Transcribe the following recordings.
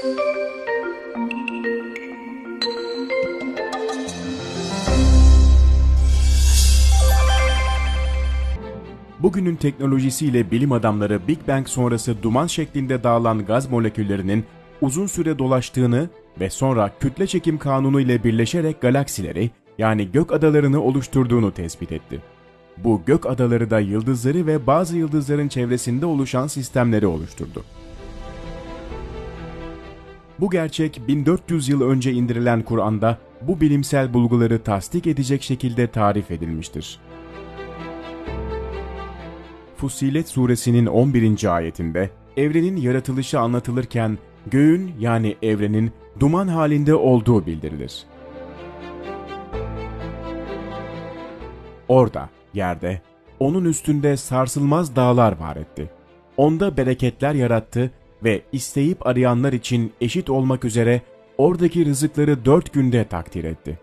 Bugünün teknolojisiyle bilim adamları Big Bang sonrası duman şeklinde dağılan gaz moleküllerinin uzun süre dolaştığını ve sonra kütle çekim kanunu ile birleşerek galaksileri yani gök adalarını oluşturduğunu tespit etti. Bu gök adaları da yıldızları ve bazı yıldızların çevresinde oluşan sistemleri oluşturdu. Bu gerçek 1400 yıl önce indirilen Kur'an'da bu bilimsel bulguları tasdik edecek şekilde tarif edilmiştir. Fussilet suresinin 11. ayetinde evrenin yaratılışı anlatılırken göğün yani evrenin duman halinde olduğu bildirilir. Orada, yerde, onun üstünde sarsılmaz dağlar var etti. Onda bereketler yarattı ve isteyip arayanlar için eşit olmak üzere oradaki rızıkları dört günde takdir etti.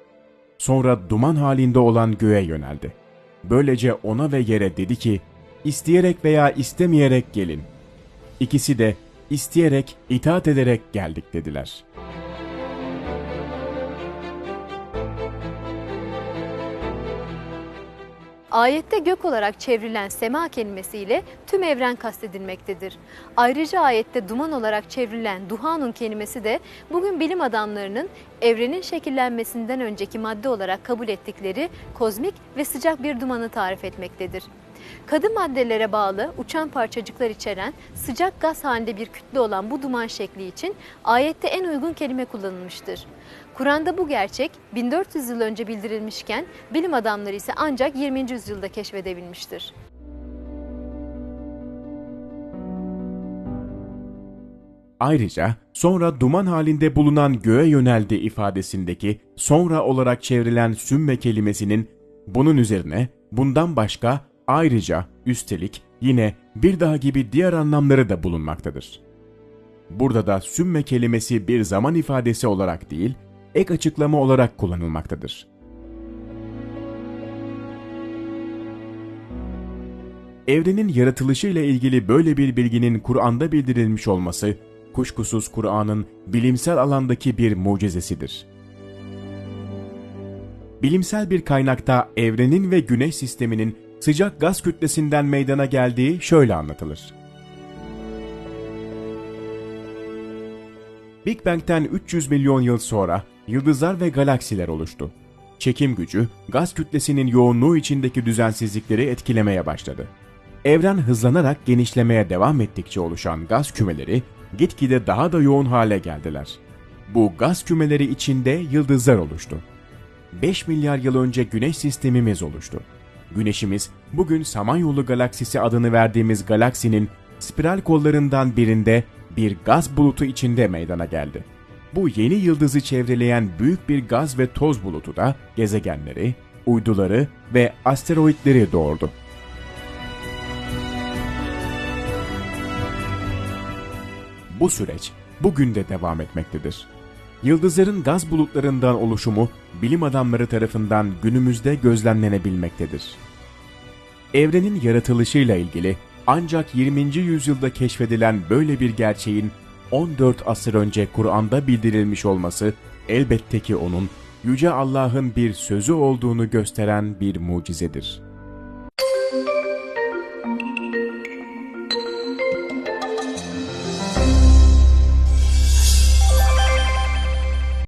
Sonra duman halinde olan göğe yöneldi. Böylece ona ve yere dedi ki, isteyerek veya istemeyerek gelin. İkisi de isteyerek, itaat ederek geldik dediler. Ayette gök olarak çevrilen sema kelimesiyle tüm evren kastedilmektedir. Ayrıca ayette duman olarak çevrilen duhanun kelimesi de bugün bilim adamlarının evrenin şekillenmesinden önceki madde olarak kabul ettikleri kozmik ve sıcak bir dumanı tarif etmektedir. Kadı maddelere bağlı uçan parçacıklar içeren sıcak gaz halinde bir kütle olan bu duman şekli için ayette en uygun kelime kullanılmıştır. Kur'an'da bu gerçek 1400 yıl önce bildirilmişken bilim adamları ise ancak 20. yüzyılda keşfedebilmiştir. Ayrıca sonra duman halinde bulunan göğe yöneldi ifadesindeki sonra olarak çevrilen sümme kelimesinin bunun üzerine bundan başka ayrıca üstelik yine bir daha gibi diğer anlamları da bulunmaktadır. Burada da sümme kelimesi bir zaman ifadesi olarak değil, ek açıklama olarak kullanılmaktadır. Evrenin yaratılışıyla ilgili böyle bir bilginin Kur'an'da bildirilmiş olması, kuşkusuz Kur'an'ın bilimsel alandaki bir mucizesidir. Bilimsel bir kaynakta evrenin ve güneş sisteminin sıcak gaz kütlesinden meydana geldiği şöyle anlatılır. Big Bang'ten 300 milyon yıl sonra yıldızlar ve galaksiler oluştu. Çekim gücü, gaz kütlesinin yoğunluğu içindeki düzensizlikleri etkilemeye başladı. Evren hızlanarak genişlemeye devam ettikçe oluşan gaz kümeleri gitgide daha da yoğun hale geldiler. Bu gaz kümeleri içinde yıldızlar oluştu. 5 milyar yıl önce güneş sistemimiz oluştu. Güneşimiz bugün Samanyolu galaksisi adını verdiğimiz galaksinin spiral kollarından birinde bir gaz bulutu içinde meydana geldi. Bu yeni yıldızı çevreleyen büyük bir gaz ve toz bulutu da gezegenleri, uyduları ve asteroitleri doğurdu. Bu süreç bugün de devam etmektedir. Yıldızların gaz bulutlarından oluşumu bilim adamları tarafından günümüzde gözlemlenebilmektedir. Evrenin yaratılışıyla ilgili ancak 20. yüzyılda keşfedilen böyle bir gerçeğin 14 asır önce Kur'an'da bildirilmiş olması elbette ki onun Yüce Allah'ın bir sözü olduğunu gösteren bir mucizedir.